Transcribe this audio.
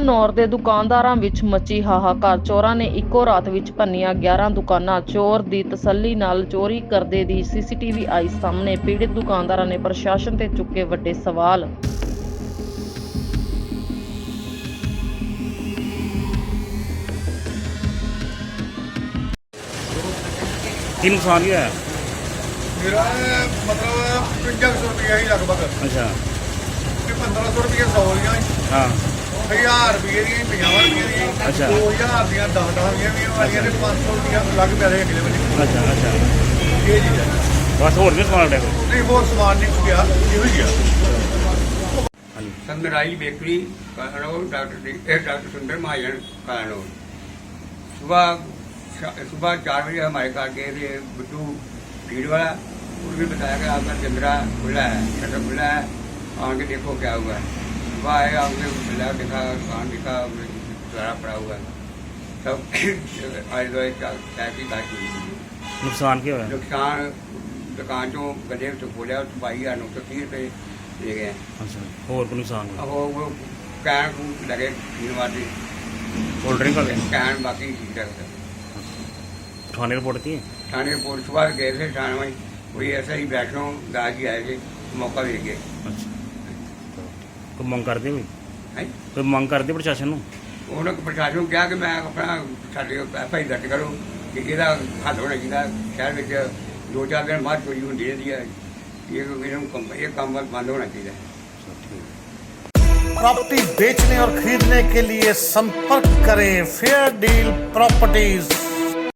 ਨੌਰ ਦੇ ਦੁਕਾਨਦਾਰਾਂ ਵਿੱਚ ਮਚੀ ਹਾਹਾਕਾਰ। ਚੋਰਾਂ ਨੇ ਇੱਕੋ ਰਾਤ ਵਿੱਚ ਭੰਨੀਆਂ 11 ਦੁਕਾਨਾਂ। ਚੋਰ ਦੀ ਤਸੱਲੀ ਨਾਲ ਚੋਰੀ ਕਰਦੇ ਦੀ ਸੀਸੀਟੀਵੀ ਆਈ ਸਾਹਮਣੇ। ਪੀੜਿਤ ਦੁਕਾਨਦਾਰਾਂ ਨੇ ਪ੍ਰਸ਼ਾਸਨ ਤੇ ਚੁੱਕੇ ਵੱਡੇ ਸਵਾਲ। ਕੀ ਨੁਕਸਾਨ ਹੋਇਆ? ਮੇਰਾ ਮਤਲਬ 5500 ਰੁਪਏ ਹੀ ਲਗਭਗ। ਅੱਛਾ। ਤੇ 1500 ਰੁਪਏ ਸੌਲੀਆਂ ਹਾਂ। 1000 ਰੁਪਏ ਦੀਆਂ 50 ਰੁਪਏ ਦੀਆਂ ਅੱਛਾ। 2000 ਦੀਆਂ 10 10 ਦੀਆਂ ਵੀ ਵਾਲੀਆਂ ਤੇ 500 ਰੁਪਏ ਲੱਗ ਪਿਆ ਰਹੇ ਅਗਲੇ ਵਾਰੀ ਅੱਛਾ ਅੱਛਾ ਇਹ ਜੀ ਹੈ ਬਸ ਹੋਰ ਵੀ ਸਮਾਨ ਲੈ ਨਹੀਂ ਹੋਰ ਸਮਾਨ ਨਹੀਂ ਗਿਆ ਇਹੋ ਹੀ ਆ ਹਾਂਜੀ संगराई बेकरी कानून doctor D- A, doctor Sundar Mahajan कानून सुबह सुबह चार बजे हमारे घर गए थे बुद्धू भीड़ वाला उसने भी बताया कि आपका चंद्रा खुला है शटर खुला है आगे देखो क्या हुआ है सुबह आए हमने खुला देखा दुकान देखा द्वारा पड़ा हुआ है सब आज दो चाय की बात हुई ਨੁਕਸਾਨ ਕੀ ਹੋਇਆ नुकसान दुकान चो गले तो खोलिया पाई है नौ सौ तीह रुपये ले गए ਅੱਛਾ ਹੋਰ ਕੋਈ ਨੁਕਸਾਨ ਹੋਇਆ अब वो कैन को लगे तीन वाली ਕੋਲਡ ਡਰਿੰਕ ਵਾਲੇ कैन बाकी ठीक है ਥਾਣੇ ਰਿਪੋਰਟ ਕੀ थाने पुलिस सुबह गए थे थाने में कोई ऐसा ही वैष्णो दास जी आए थे मौका दे गए ਅੱਛਾ ਕੋਈ ਮੰਗ ਕਰਦੇ ਕੋਈ हैं ਕੋਈ ਮੰਗ ਕਰਦੇ ਪ੍ਰਸ਼ਾਸਨ ਨੂੰ उन्होंने प्रशासन को कहा कि मैं अपना साढ़े एफ आई दर्ज करो कि ਇਹਦਾ ਹੱਲ ਹੋਣਾ ਚਾਹੀਦਾ ਸ਼ਹਿਰ ਵਿੱਚ ਦੋ ਚਾਰ ਦਿਨ ਬਾਅਦ ਚੋਰੀ ਹੁੰਦੀ ਰਹਿੰਦੀ ਹੈ ਇਹ ਇਹਨਾਂ ਨੂੰ ਕੰਮ ਇਹ ਕੰਮ ਬੰਦ ਹੋਣਾ ਚਾਹੀਦਾ प्रॉपर्टी बेचने और खरीदने के लिए संपर्क करें फेयर डील प्रॉपर्टीज